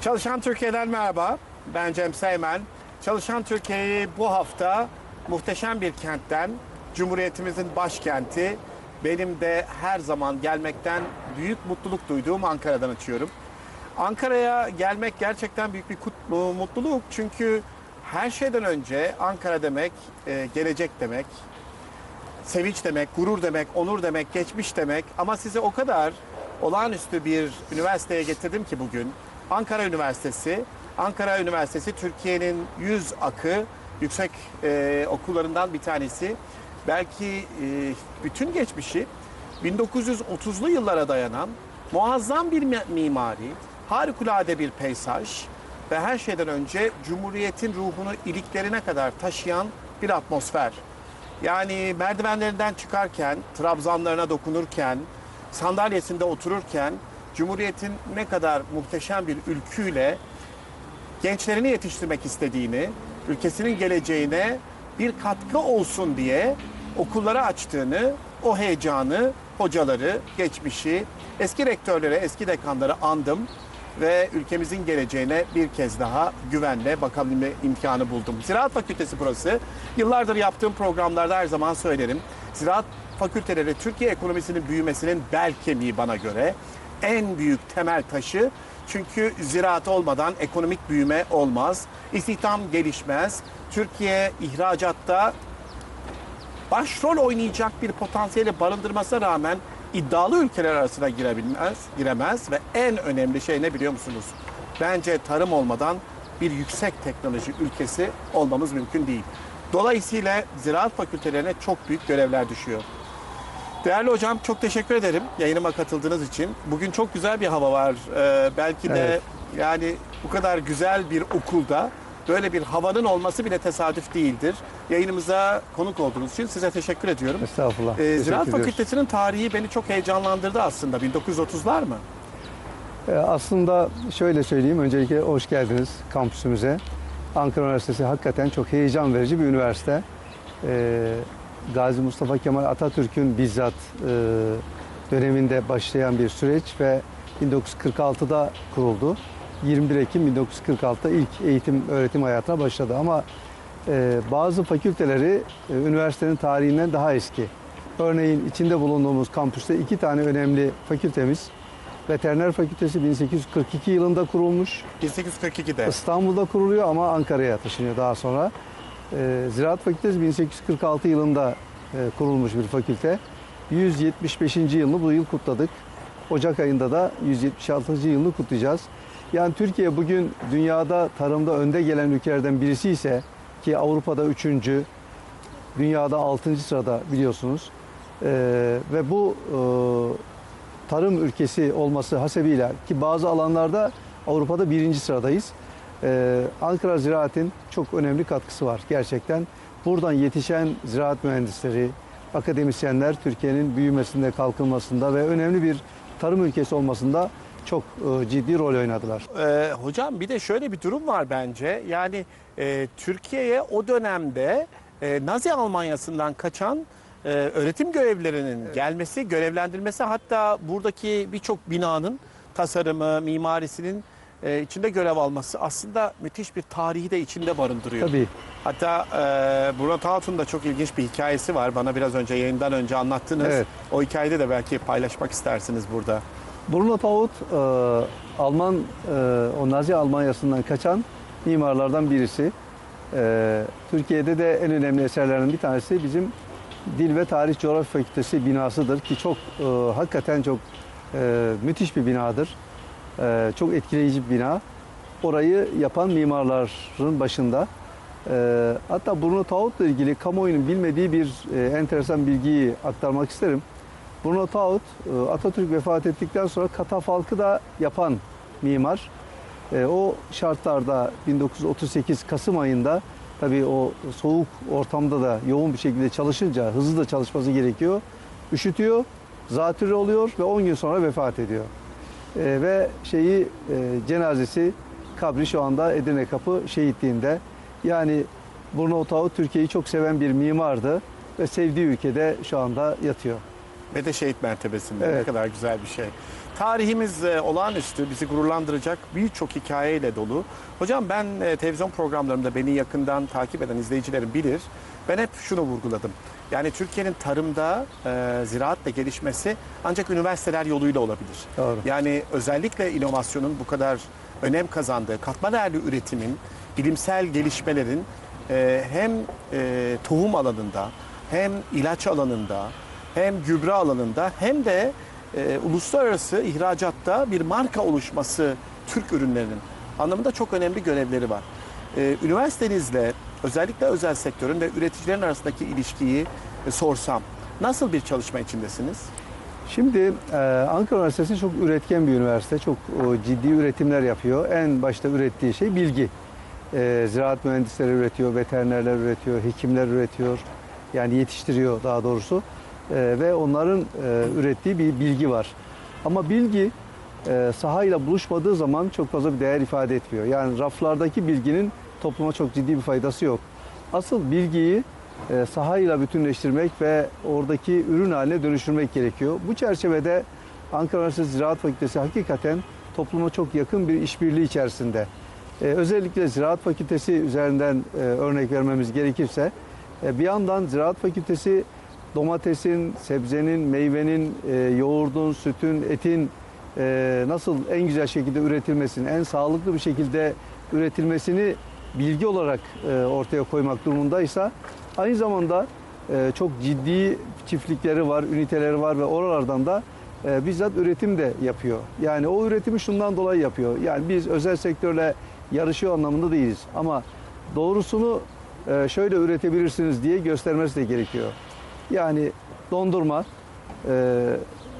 Çalışan Türkiye'den merhaba. Ben Cem Seymen. Çalışan Türkiye'yi bu hafta muhteşem bir kentten, Cumhuriyetimizin başkenti, benim de her zaman gelmekten büyük mutluluk duyduğum Ankara'dan açıyorum. Ankara'ya gelmek gerçekten büyük bir kut- mutluluk çünkü her şeyden önce Ankara demek, e, gelecek demek, sevinç demek, gurur demek, onur demek, geçmiş demek. Ama size o kadar olağanüstü bir üniversiteye getirdim ki bugün. Ankara Üniversitesi. Ankara Üniversitesi Türkiye'nin 100 akı yüksek e, okullarından bir tanesi. Belki e, bütün geçmişi 1930'lu yıllara dayanan muazzam bir mi- mimari, harikulade bir peyzaj ve her şeyden önce Cumhuriyet'in ruhunu iliklerine kadar taşıyan bir atmosfer. Yani merdivenlerinden çıkarken, trabzanlarına dokunurken, sandalyesinde otururken Cumhuriyet'in ne kadar muhteşem bir ülküyle gençlerini yetiştirmek istediğini, ülkesinin geleceğine bir katkı olsun diye okulları açtığını, o heyecanı, hocaları, geçmişi, eski rektörleri, eski dekanları andım ve ülkemizin geleceğine bir kez daha güvenle bakabilme imkanı buldum. Ziraat Fakültesi burası. Yıllardır yaptığım programlarda her zaman söylerim. Ziraat fakülteleri Türkiye ekonomisinin büyümesinin bel kemiği bana göre. En büyük temel taşı çünkü ziraat olmadan ekonomik büyüme olmaz. İstihdam gelişmez. Türkiye ihracatta başrol oynayacak bir potansiyeli barındırmasına rağmen iddialı ülkeler arasına girebilmez, giremez ve en önemli şey ne biliyor musunuz? Bence tarım olmadan bir yüksek teknoloji ülkesi olmamız mümkün değil. Dolayısıyla ziraat fakültelerine çok büyük görevler düşüyor. Değerli hocam çok teşekkür ederim yayınıma katıldığınız için. Bugün çok güzel bir hava var. Ee, belki de Evet. yani bu kadar güzel bir okulda böyle bir havanın olması bile tesadüf değildir. Yayınımıza konuk olduğunuz için size teşekkür ediyorum. Estağfurullah. Ee, Teşekkür Ziraat ediyoruz. Fakültesi'nin tarihi beni çok heyecanlandırdı aslında. 1930'lar mı? Ee, aslında şöyle söyleyeyim. Öncelikle hoş geldiniz kampüsümüze. Ankara Üniversitesi hakikaten çok heyecan verici bir üniversite. Ee, Gazi Mustafa Kemal Atatürk'ün bizzat e, döneminde başlayan bir süreç ve 1946'da kuruldu. 21 Ekim 1946'da ilk eğitim öğretim hayatına başladı ama e, bazı fakülteleri e, üniversitenin tarihinden daha eski. Örneğin içinde bulunduğumuz kampüste iki tane önemli fakültemiz Veteriner Fakültesi 1842 yılında kurulmuş. 1842'de. İstanbul'da kuruluyor ama Ankara'ya taşınıyor daha sonra. Ee, Ziraat Fakültesi 1846 yılında e, kurulmuş bir fakülte. 175. yılını bu yıl kutladık. Ocak ayında da 176. yılını kutlayacağız. Yani Türkiye bugün dünyada tarımda önde gelen ülkelerden birisi ise ki Avrupa'da 3. dünyada 6. sırada biliyorsunuz. Ee, ve bu e, tarım ülkesi olması hasebiyle ki bazı alanlarda Avrupa'da birinci sıradayız. Ee, Ankara Ziraat'in çok önemli katkısı var gerçekten. Buradan yetişen ziraat mühendisleri, akademisyenler Türkiye'nin büyümesinde, kalkınmasında ve önemli bir tarım ülkesi olmasında çok e, ciddi rol oynadılar. Ee, hocam bir de şöyle bir durum var bence. Yani e, Türkiye'ye o dönemde e, Nazi Almanyası'ndan kaçan e, öğretim görevlilerinin gelmesi, görevlendirmesi hatta buradaki birçok binanın tasarımı, mimarisinin e, içinde görev alması aslında müthiş bir tarihi de içinde barındırıyor. Tabii Hatta e, Bruno Taut'un da çok ilginç bir hikayesi var. Bana biraz önce yayından önce anlattınız. Evet. O hikayede de belki paylaşmak istersiniz burada. Bruno Taut e, Alman e, o Nazi Almanyası'ndan kaçan mimarlardan birisi. E, Türkiye'de de en önemli eserlerden bir tanesi bizim Dil ve Tarih Coğrafya Fakültesi binasıdır ki çok e, hakikaten çok e, müthiş bir binadır. E, çok etkileyici bir bina. Orayı yapan mimarların başında. E, hatta Bruno Taut'la ilgili kamuoyunun bilmediği bir e, enteresan bilgiyi aktarmak isterim. Bruno Taut e, Atatürk vefat ettikten sonra katafalkı da yapan mimar. E, O şartlarda 1938 Kasım ayında tabii o soğuk ortamda da yoğun bir şekilde çalışınca hızlı da çalışması gerekiyor. Üşütüyor, zatürre oluyor ve 10 gün sonra vefat ediyor. E, Ve şeyi e, cenazesi kabri şu anda Edirne Kapı şehitliğinde. Yani Bruno Taut Türkiye'yi çok seven bir mimardı ve sevdiği ülkede şu anda yatıyor. Ve de şehit mertebesinde. Ne Evet. kadar güzel bir şey. Tarihimiz e, olağanüstü, bizi gururlandıracak birçok hikayeyle dolu. Hocam ben e, televizyon programlarımda beni yakından takip eden izleyicilerim bilir. Ben hep şunu vurguladım. Yani Türkiye'nin tarımda e, ziraatle gelişmesi ancak üniversiteler yoluyla olabilir. Doğru. Yani özellikle inovasyonun bu kadar önem kazandığı, katma değerli üretimin, bilimsel gelişmelerin e, hem e, tohum alanında, hem ilaç alanında, hem gübre alanında, hem de e, uluslararası ihracatta bir marka oluşması Türk ürünlerinin anlamında çok önemli görevleri var. E, üniversitenizle özellikle özel sektörün ve üreticilerin arasındaki ilişkiyi e, sorsam nasıl bir çalışma içindesiniz? Şimdi e, Ankara Üniversitesi çok üretken bir üniversite. Çok o, ciddi üretimler yapıyor. En başta ürettiği şey bilgi. E, ziraat mühendisleri üretiyor, veterinerler üretiyor, hekimler üretiyor. Yani yetiştiriyor daha doğrusu. E, ve onların e, ürettiği bir bilgi var. Ama bilgi e, sahayla buluşmadığı zaman çok fazla bir değer ifade etmiyor. Yani raflardaki bilginin topluma çok ciddi bir faydası yok. Asıl bilgiyi e, sahayla bütünleştirmek ve oradaki ürün haline dönüştürmek gerekiyor. Bu çerçevede Ankara Üniversitesi Ziraat Fakültesi hakikaten topluma çok yakın bir işbirliği içerisinde. E, özellikle Ziraat Fakültesi üzerinden e, örnek vermemiz gerekirse e, bir yandan Ziraat Fakültesi domatesin, sebzenin, meyvenin, e, yoğurdun, sütün, etin e, nasıl en güzel şekilde üretilmesini, en sağlıklı bir şekilde üretilmesini bilgi olarak e, ortaya koymak durumundaysa aynı zamanda e, çok ciddi çiftlikleri var, üniteleri var ve oralardan da e, bizzat üretim de yapıyor. Yani o üretimi şundan dolayı yapıyor. Yani biz özel sektörle yarışıyor anlamında değiliz. Ama doğrusunu e, şöyle üretebilirsiniz diye göstermesi de gerekiyor. Yani dondurma, e,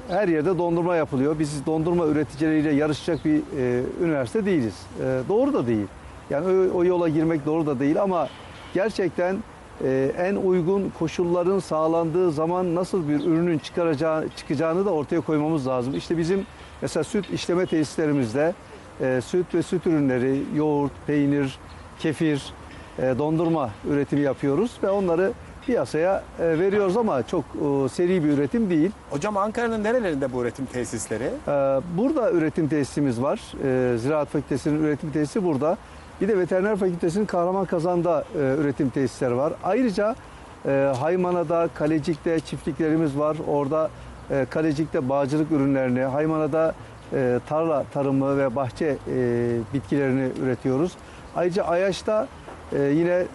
her yerde dondurma yapılıyor. Biz dondurma üreticileriyle yarışacak bir e, üniversite değiliz. E, doğru da değil. Yani o, o yola girmek doğru da değil ama gerçekten e, en uygun koşulların sağlandığı zaman nasıl bir ürünün çıkaracağı, çıkacağını da ortaya koymamız lazım. İşte bizim mesela süt işleme tesislerimizde e, süt ve süt ürünleri, yoğurt, peynir, kefir, e, dondurma üretimi yapıyoruz ve onları piyasaya e, veriyoruz ama çok e, seri bir üretim değil. Hocam Ankara'nın nerelerinde bu üretim tesisleri? Ee, Burada üretim tesisimiz var. Ee, Ziraat Fakültesi'nin üretim tesisi burada. Bir de Veteriner Fakültesi'nin Kahramanmazan'da e, üretim tesisleri var. Ayrıca e, Haymana'da, Kalecik'te çiftliklerimiz var. Orada e, Kalecik'te bağcılık ürünlerini, Haymana'da e, tarla tarımı ve bahçe e, bitkilerini üretiyoruz. Ayrıca Ayaş'ta e, yine e,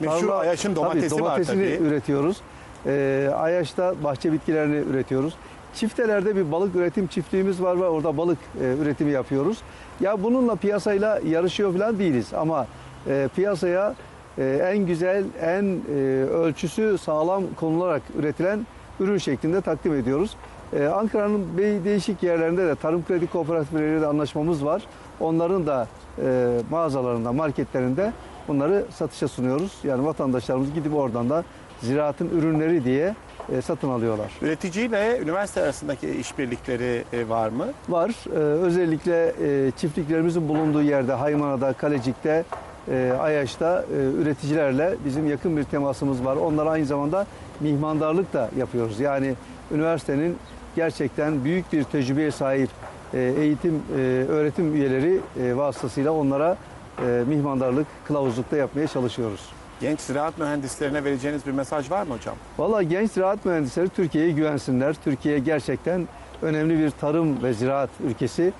Meşhur Ayaş'ın domatesi var domatesini tabii. üretiyoruz. E, Ayaş'ta bahçe bitkilerini üretiyoruz. Çiftelerde bir balık üretim çiftliğimiz var ve orada balık e, üretimi yapıyoruz. Ya bununla piyasayla yarışıyor falan değiliz ama e, piyasaya e, en güzel, en e, ölçüsü sağlam konularak üretilen ürün şeklinde takdim ediyoruz. E, Ankara'nın değişik yerlerinde de tarım kredi kooperatifleriyle de anlaşmamız var. Onların da e, mağazalarında, marketlerinde bunları satışa sunuyoruz. Yani vatandaşlarımız gidip oradan da ziraatın ürünleri diye e, satın alıyorlar. Üreticiyle üniversite arasındaki işbirlikleri e, var mı? Var. Ee, özellikle e, çiftliklerimizin bulunduğu yerde Haymana'da, Kalecik'te, e, Ayaş'ta e, üreticilerle bizim yakın bir temasımız var. Onlara aynı zamanda mihmandarlık da yapıyoruz. Yani üniversitenin gerçekten büyük bir tecrübeye sahip e, eğitim, e, öğretim üyeleri e, vasıtasıyla onlara e, mihmandarlık, kılavuzlukta yapmaya çalışıyoruz. Genç ziraat mühendislerine vereceğiniz bir mesaj var mı hocam? Valla genç ziraat mühendisleri Türkiye'ye güvensinler. Türkiye gerçekten önemli bir tarım ve ziraat ülkesi.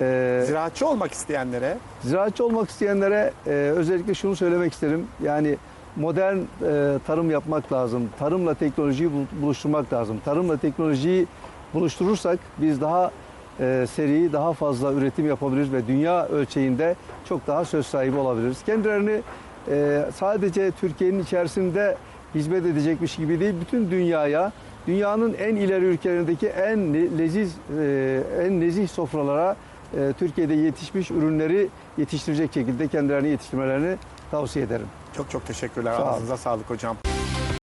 Ee, Ziraatçı olmak isteyenlere ziraatçı olmak isteyenlere e, özellikle şunu söylemek isterim. Yani modern e, tarım yapmak lazım. Tarımla teknolojiyi bul- buluşturmak lazım. Tarımla teknolojiyi buluşturursak biz daha e, seri, daha fazla üretim yapabiliriz ve dünya ölçeğinde çok daha söz sahibi olabiliriz. Kendilerini e, sadece Türkiye'nin içerisinde hizmet edecekmiş gibi değil, bütün dünyaya, dünyanın en ileri ülkelerindeki en le- leziz, e, en nezih sofralara e, Türkiye'de yetişmiş ürünleri yetiştirecek şekilde kendilerini yetiştirmelerini tavsiye ederim. çok çok teşekkürler. Sağ. Ağzınıza sağlık hocam.